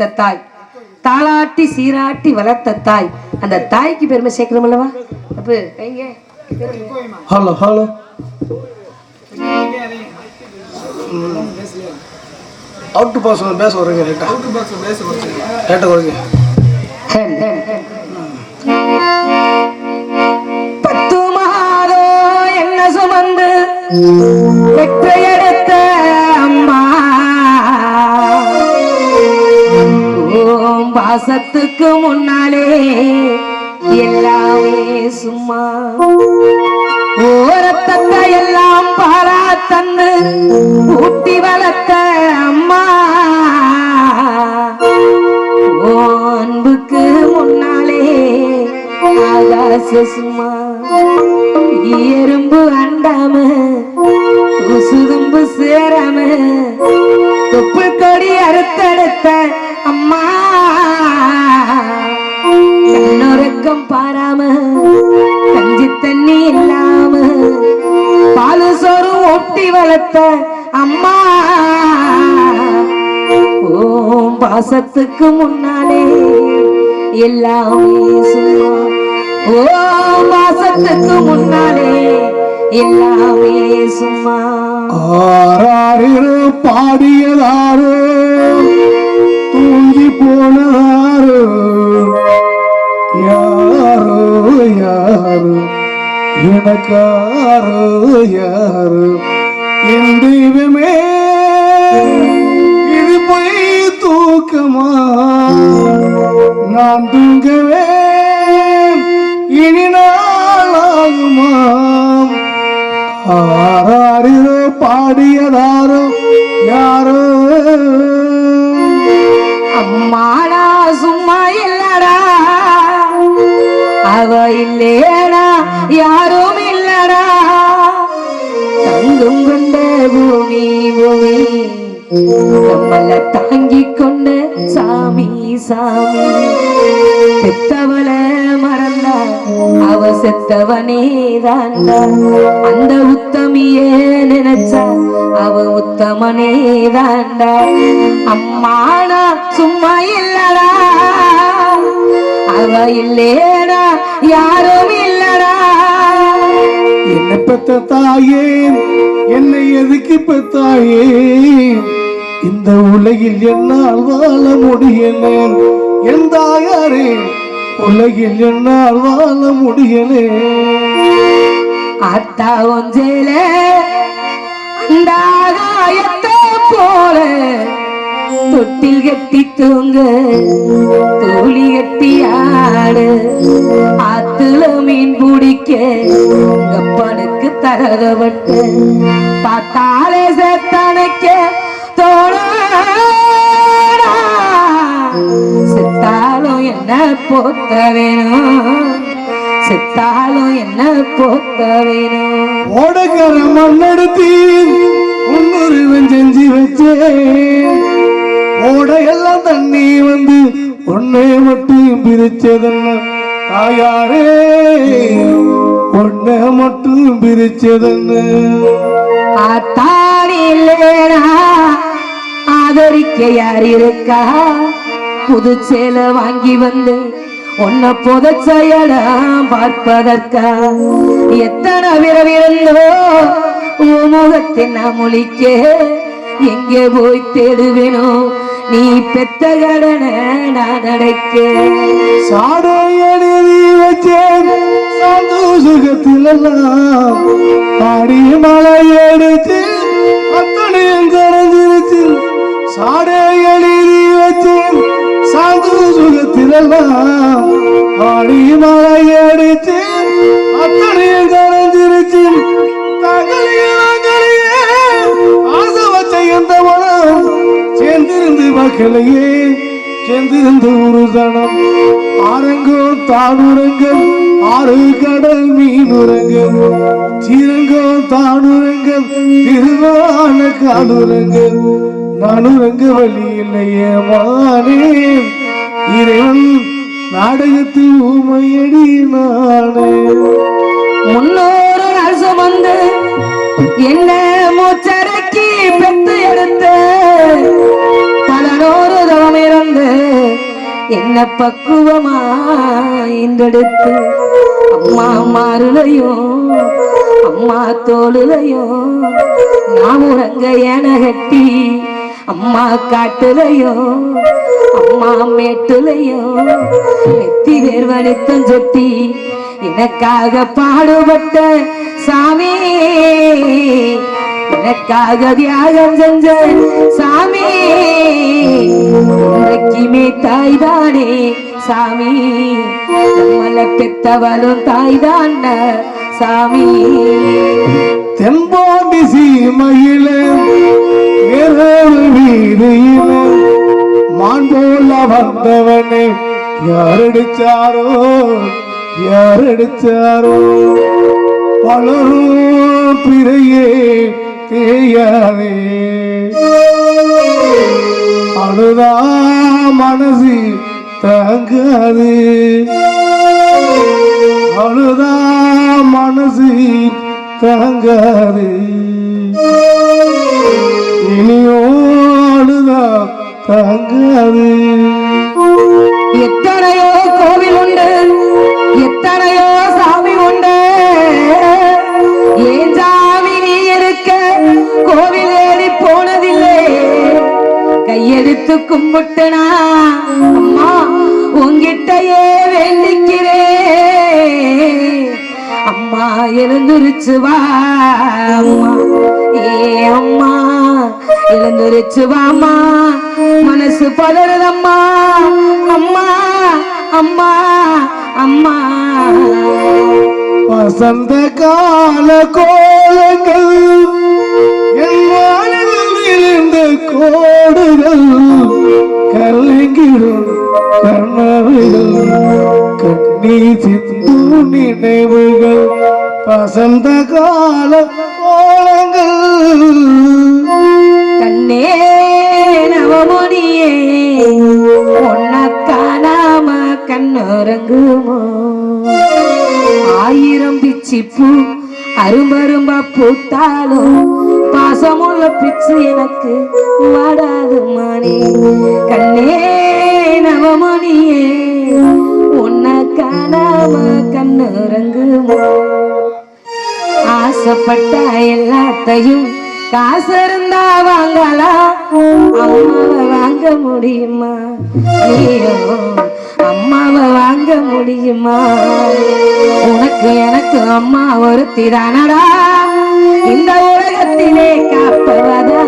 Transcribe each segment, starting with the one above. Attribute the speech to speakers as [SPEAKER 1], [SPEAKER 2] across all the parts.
[SPEAKER 1] பெத்த தாய். தாளாட்டி சீராட்டி வளர்த்த தாய். அந்த தாய்க்கு பெருமை சேர்க்கணும் அல்லவா? அப்ப எங்க?
[SPEAKER 2] ஹலோ ஹலோ அவுட் பாஸ் பேச வரீங்க லேட்டா. லேட்டா வரீங்க.
[SPEAKER 1] ஹென், ஹென், ஹென். பத்து மாதோ என்ன சுமந்து? பெற்றையெடுத்த பாசத்துக்கு முன்னாலே எல்லாமே சும்மா. ஓரத்தத்தை எல்லாம் பாரா தந்து ஊட்டி வளர்த்த அம்மா. ஓ அன்புக்கு முன்னாலே ஆகாச சும்மா. எறும்பு அண்டாம சுதும்பு சேராம தொப்புள் கொடி அறுத்தடுத்த அம்மா. பாராம கஞ்சி தண்ணி இல்லாம பாலு சோறு ஒட்டி வளர்த்த அம்மா. ஓம் பாசத்துக்கு முன்னாலே எல்லாமே ஓம் பாசத்துக்கு முன்னாலே எல்லாமே சும்மா
[SPEAKER 2] ஆறாரிரு பாடியதாறு தூங்கி போனதாறு. எனக்காரோ யாரு? என் தெய்வமே இது போய் தூக்கமா? நான் தூங்கவே இனி நாளாகுமா ஆராரிரோ பாடியதாரோ யாரோ?
[SPEAKER 1] அம்மாடா சும்மா இல்லடா. அவ இல்லேடா யார் சாமி சாமி பெத்தவள மறந்தா அவ செத்தவனே தாண்டா. அந்த உத்தமியே நினைச்சா அவ உத்தமனே தாண்டா. அம்மானா சும்மா இல்லடா. அவ இல்லேடா யாரும் இல்லடா.
[SPEAKER 2] என்ன பெத்த தாயே என்னை எதுக்கு பெத்தாயே இந்த உலகில் என்னால் வாழ முடியலே. என் தாயாரே உலகில் என்னால் வாழ முடியலே.
[SPEAKER 1] அத்தா ஒஞ்சேல அந்த ஆகாயத்தை போல. தொட்டில் கட்டி தூங்க தூளி கட்டி ஆடு. ஆத்துல மீன் பிடிக்க கப்பனுக்கு தரகப்பட்டு பார்த்தாலே செத்தனைக்க என்ன போத்த வேணும் செத்தாலும் என்ன போத்த வேணும்
[SPEAKER 2] ஓடக்கர மண்ணெடுத்தி உன்னுருவன் செஞ்சு வச்சேன். ஓடையெல்லாம் தண்ணி வந்து ஒன்னே மட்டும் பிரிச்சதென்ன தாயாரே? ஒன்ன மட்டும் பிரிச்சதென்ன?
[SPEAKER 1] ஆதரிக்க யார் இருக்கா? புது சேலை வாங்கி வந்து உன்னை புதைச்சையலாம் பார்ப்பதற்கா எத்தனை விரவிருந்தோ முகத்தின் முழிக்க எங்கே போய் தேடுவேனோ நீ பெத்த கடனை நான் அடைக்க
[SPEAKER 2] சாடை பாடி மலை எடுத்து அத்தனையும் கரைஞ்சிருச்சு சாடை எழுதி வச்சேன் சந்தோஷத்திலெல்லாம் பாடி மலை எடுத்து அத்தனையும் கரைஞ்சிருச்சு தகலியே ஆசை வச்ச எந்த மனம் சேர்ந்திருந்து மக்களையே சேர்ந்திருந்து ஒரு தனம். ஆரங்கோ தானுரங்கள் ஆறு கடல் மீனுரங்கள். சீரங்கோ தானுரங்கள் திருவான காலுரங்கள் நானுரங்க வழி இல்லையே மானே இறைவன் நாடகத்தில் ஊமையடி நானே.
[SPEAKER 1] முன்னோரு நாள் வந்து என்ன மூச்சடக்கி பெத்து எடுத்த பல நூறு தவம் இருந்து என்ன பக்குவமா இன்றெடுத்து அம்மா மாறுலையும் அம்மா தோளுலையும் நான் உறங்க என கட்டி அம்மா காட்டுலையும் அம்மா மேட்டுலையும் நெத்தி வேர்வனித்தம் சொட்டி எனக்காக பாடுபட்ட சாமி. எனக்காக தியாகம் செஞ்ச சாமி. இன்றைக்குமே தாய்தானே சாமி. நம்மள பெத்தவளும் தாய்தான் சாமி.
[SPEAKER 2] தென்பாண்டி சீமையில வேறொரு வீதியில மான் போல வந்தவனே யாரடிச்சாரோ யாரடிச்சாரோ? பலரும் பிறையே தேயாதே. அழுதா மனசு தாங்காது. அழுதா மனசு தாங்காது. இனியோடுதா தாங்காது.
[SPEAKER 1] எத்தனையோ கோவில் உண்டு எத்தனையோ சாமி உண்டு. ஏன் சாமி நீ இருக்க கோவில் ஏறி போனதில்லை? கையெடுத்து கும்பிட்டுனா அம்மா உங்கிட்டயே வேண்டிக்கிறேன். அம்மா எழுந்துருச்சு வா ஏ அம்மா எழுந்துருச்சு வாம்மா மனசு பதறதம்மா. அம்மா அம்மா அம்மா.
[SPEAKER 2] வசந்த கால கோலங்கள் இருந்த கோடுகள் கலங்கிடும் கர்ண நீ சிந்து நினைவுகள் வசந்த கால கோலங்கள்.
[SPEAKER 1] கண்ணே நவமுனியே உன்னக்கானாம காணாம கண்ணுறங்குமோ ஆயிரம் பிச்சி பூ அரும்பரும்பா பூத்தாலும் பாசமுள்ள பிச்சு எனக்கு வாடாது மானே கண்ணே நவமணியே காணாம கண்ணுறங்குமோ? ஆசைப்பட்ட எல்லாத்தையும் காசு இருந்தா வாங்கலாம். அம்மாவை வாங்க முடியுமா? நீயோ அம்மாவை வாங்க முடியுமா? உனக்கு எனக்கு அம்மா ஒருத்தி தானடா இந்த உலகத்திலே காப்பவதா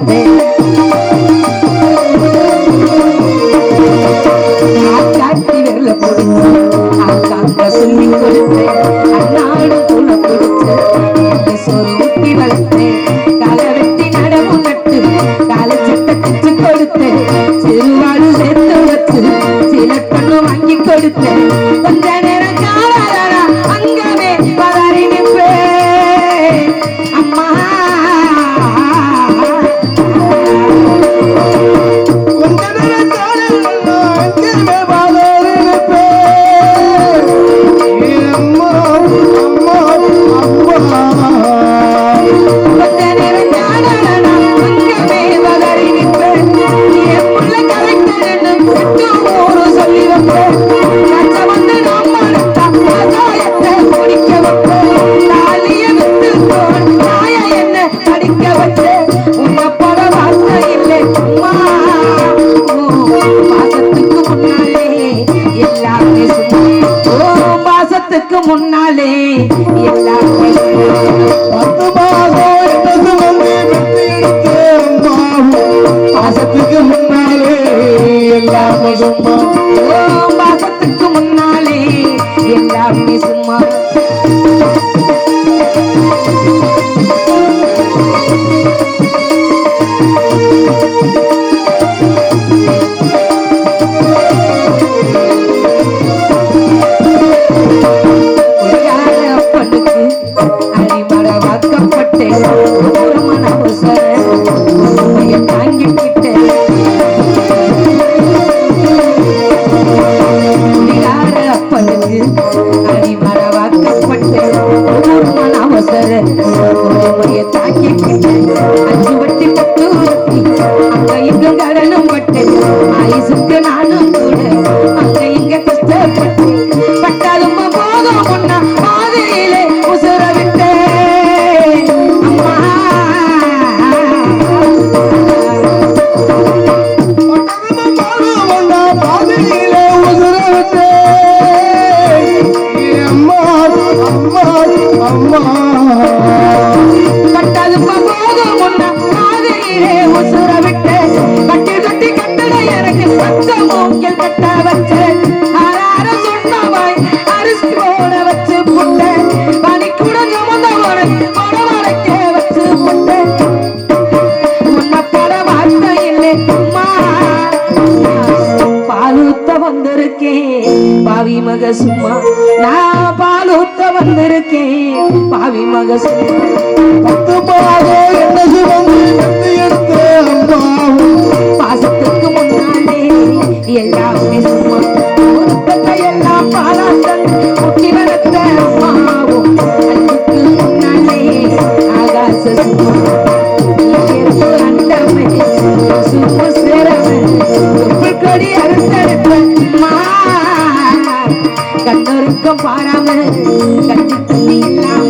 [SPEAKER 1] You. எல்லாமே Thank you. கண்ணொருக்கம் எல்லாம்